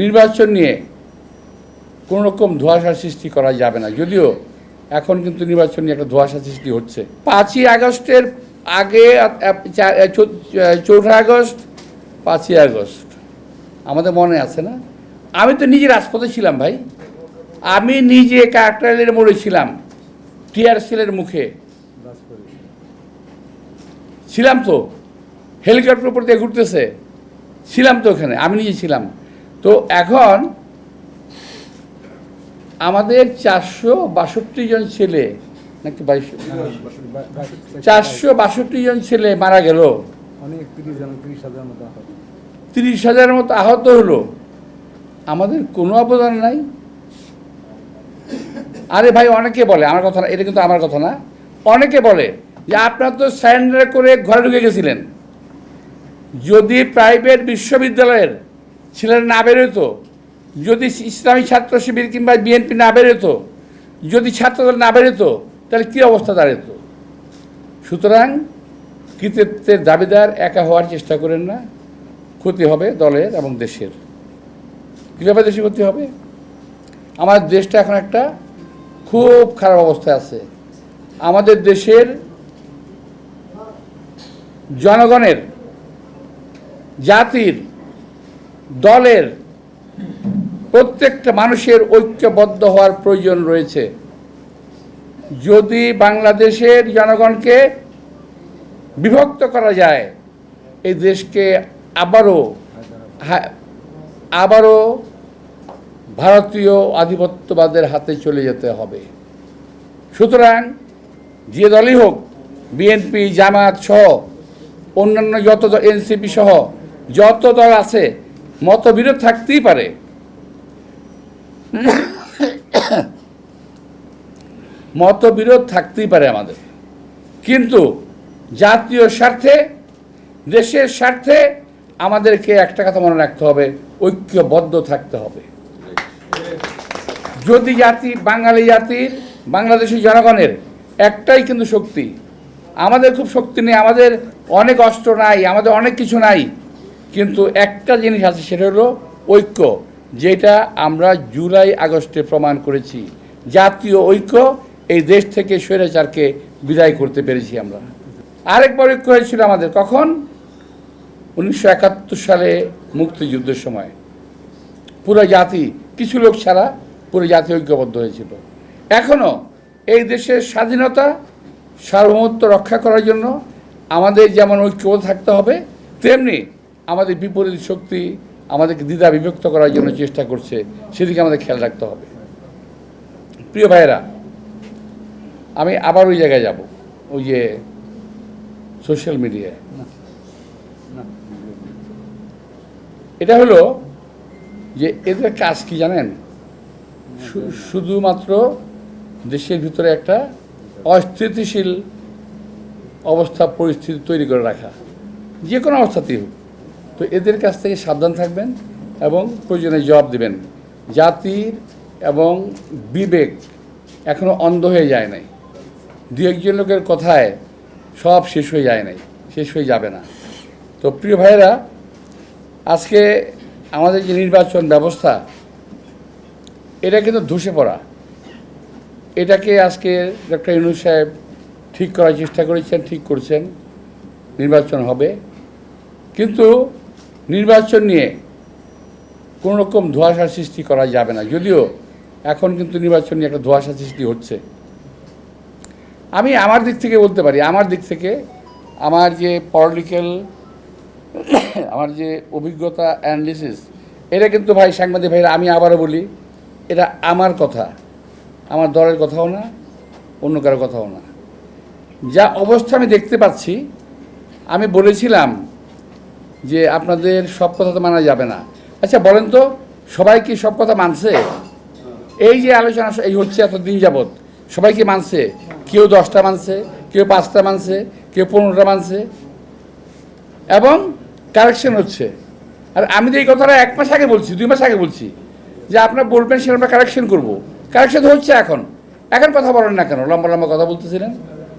নির্বাচন নিয়ে কোনো রকম ধোঁয়াশা সৃষ্টি করা যাবে না। যদিও এখন কিন্তু নির্বাচন নিয়ে একটা ধোঁয়াশা সৃষ্টি হচ্ছে। পাঁচই আগস্টের আগে চৌঠা আগস্ট, পাঁচই আগস্ট। আমাদের মনে আছে না? আমি তো নিজে রাজপথে ছিলাম ভাই। আমি নিজে কাকরাইলের মোড়ে ছিলাম টিআর সেলের মুখে। ছিলাম তো। হেলিকপ্টার উপর দিয়ে ঘুরতেছে। ছিলাম তো ওখানে, আমি নিজে ছিলাম। তো এখন আমাদের চারশো বাষট্টি জন ছেলে নাকি বাইশ চারশো বাষট্টি জন ছেলে মারা গেল। তিরিশ হাজার মতো আহত। হাজারের মতো আহত হলো। আমাদের কোনো অবদান নাই। আরে ভাই অনেকে বলে আমার কথা না এটা কিন্তু আমার কথা না অনেকে বলে যে আপনার তো স্যারেন্ডার করে ঘরে ঢুকে গেছিলেন। যদি প্রাইভেট বিশ্ববিদ্যালয়ের ছেলেরা না বেরোতো, যদি ইসলামী ছাত্র শিবির কিংবা বিএনপি না বেরোতো, যদি ছাত্রদল না বেরোতো, তাহলে কী অবস্থা দাঁড়াতো? সুতরাং কৃতিত্বের দাবিদার একা হওয়ার চেষ্টা করেন না, ক্ষতি হবে দলের এবং দেশের। কীভাবে দেশে ক্ষতি হবে? আমার দেশটা এখন একটা খুব খারাপ অবস্থায় আছে। আমাদের দেশের জনগণের, জাতির দলের প্রত্যেকটা মানুষের ঐক্যবদ্ধ হওয়ার প্রয়োজন রয়েছে। যদি বাংলাদেশের জনগণকে বিভক্ত করা যায়, এই দেশকে আবারও আবারও ভারতীয় আধিপত্যবাদের হাতে চলে যেতে হবে। সুতরাং যে দলই হোক, বিএনপি জামাত সহ অন্যান্য যত এনসিপি সহ যত দল আছে মতবিরোধ থাকতেই পারে। মতবিরোধ থাকতেই পারে আমাদের। কিন্তু জাতীয় স্বার্থে, দেশের স্বার্থে আমাদেরকে একটা কথা মনে রাখতে হবে, ঐক্যবদ্ধ থাকতে হবে। যদি জাতি, বাঙালি জাতির, বাংলাদেশি জনগণের একটাই কিন্তু শক্তি, আমাদের খুব শক্তি নেই, আমাদের অনেক অস্ত্র নাই, আমাদের অনেক কিছু নাই কিন্তু একটা জিনিস আছে, সেটা হলো ঐক্য, যেটা আমরা জুলাই আগস্টে প্রমাণ করেছি। জাতীয় ঐক্য, এই দেশ থেকে স্বৈরাচারকে বিদায় করতে পেরেছি আমরা। আরেকবার ঐক্য হয়েছিল আমাদের কখন? উনিশশো একাত্তর সালে মুক্তিযুদ্ধের সময়। পুরো জাতি, কিছু লোক ছাড়া পুরো জাতি ঐক্যবদ্ধ হয়েছিল। এখনও এই দেশের স্বাধীনতা, সার্বভৌমত্ব রক্ষা করার জন্য আমাদের যেমন ঐক্যবদ্ধ থাকতে হবে, তেমনি আমাদের বিপরীত শক্তি আমাদেরকে দ্বিধা বিভক্ত করার জন্য চেষ্টা করছে, সেদিকে আমাদের খেয়াল রাখতে হবে। প্রিয় ভাইয়েরা, আমি আবার ওই জায়গায় যাব, ওই যে সোশ্যাল মিডিয়ায়। এটা হলো যে এদের কাজ কি জানেন? শুধুমাত্র দেশের ভিতরে একটা অস্থিতিশীল অবস্থা, পরিস্থিতি তৈরি করে রাখা। যে কোনো অবস্থাতেই হোক। তো এদের কাছ থেকে সাবধান থাকবেন এবং প্রয়োজনে জবাব দেবেন। জাতির এবং বিবেক এখনও অন্ধ হয়ে যায় নাই। দু একজন লোকের কথায় সব শেষ হয়ে যায় নাই, শেষ হয়ে যাবে না। তো প্রিয় ভাইয়েরা, আজকে আমাদের যে নির্বাচন ব্যবস্থা, এটা কিন্তু ধসে পড়া। এটাকে আজকে ডক্টর ইউনুস সাহেব ঠিক করার চেষ্টা করেছেন, ঠিক করছেন। নির্বাচন হবে। কিন্তু নির্বাচন নিয়ে কোনো রকম ধোঁয়াশা সৃষ্টি করা যাবে না। যদিও এখন কিন্তু নির্বাচন নিয়ে একটা ধোঁয়াশা সৃষ্টি হচ্ছে। আমি আমার দিক থেকে বলতে পারি, আমার দিক থেকে আমার যে পলিটিক্যাল আমার যে অভিজ্ঞতা অ্যানালিসিস এটা কিন্তু ভাই সাংবাদিক ভাইরা আমি আবারও বলি, এটা আমার কথা। আমার দলের কথাও না, অন্য কারও কথাও না। যা অবস্থা আমি দেখতে পাচ্ছি, আমি বলেছিলাম যে আপনাদের সব কথা তো মানা যাবে না। আচ্ছা বলেন তো, সবাই কি সব কথা মানছে? এই যে আলোচনা, এই হচ্ছে এতদিন যাবৎ, সবাই কি মানছে? কেউ দশটা মানছে, কেউ পাঁচটা মানছে, কেউ পনেরোটা মানছে। এবং কারেকশন হচ্ছে। আর আমি তো এই কথাটা এক মাস আগে বলছি, দুই মাস আগে বলছি, যে আপনার বলবেন সেটা আমরা কারেকশন করব। কারেকশন হচ্ছে এখন। এখন কথা বলেন না কেন? লম্বা লম্বা কথা বলতেছিলেন।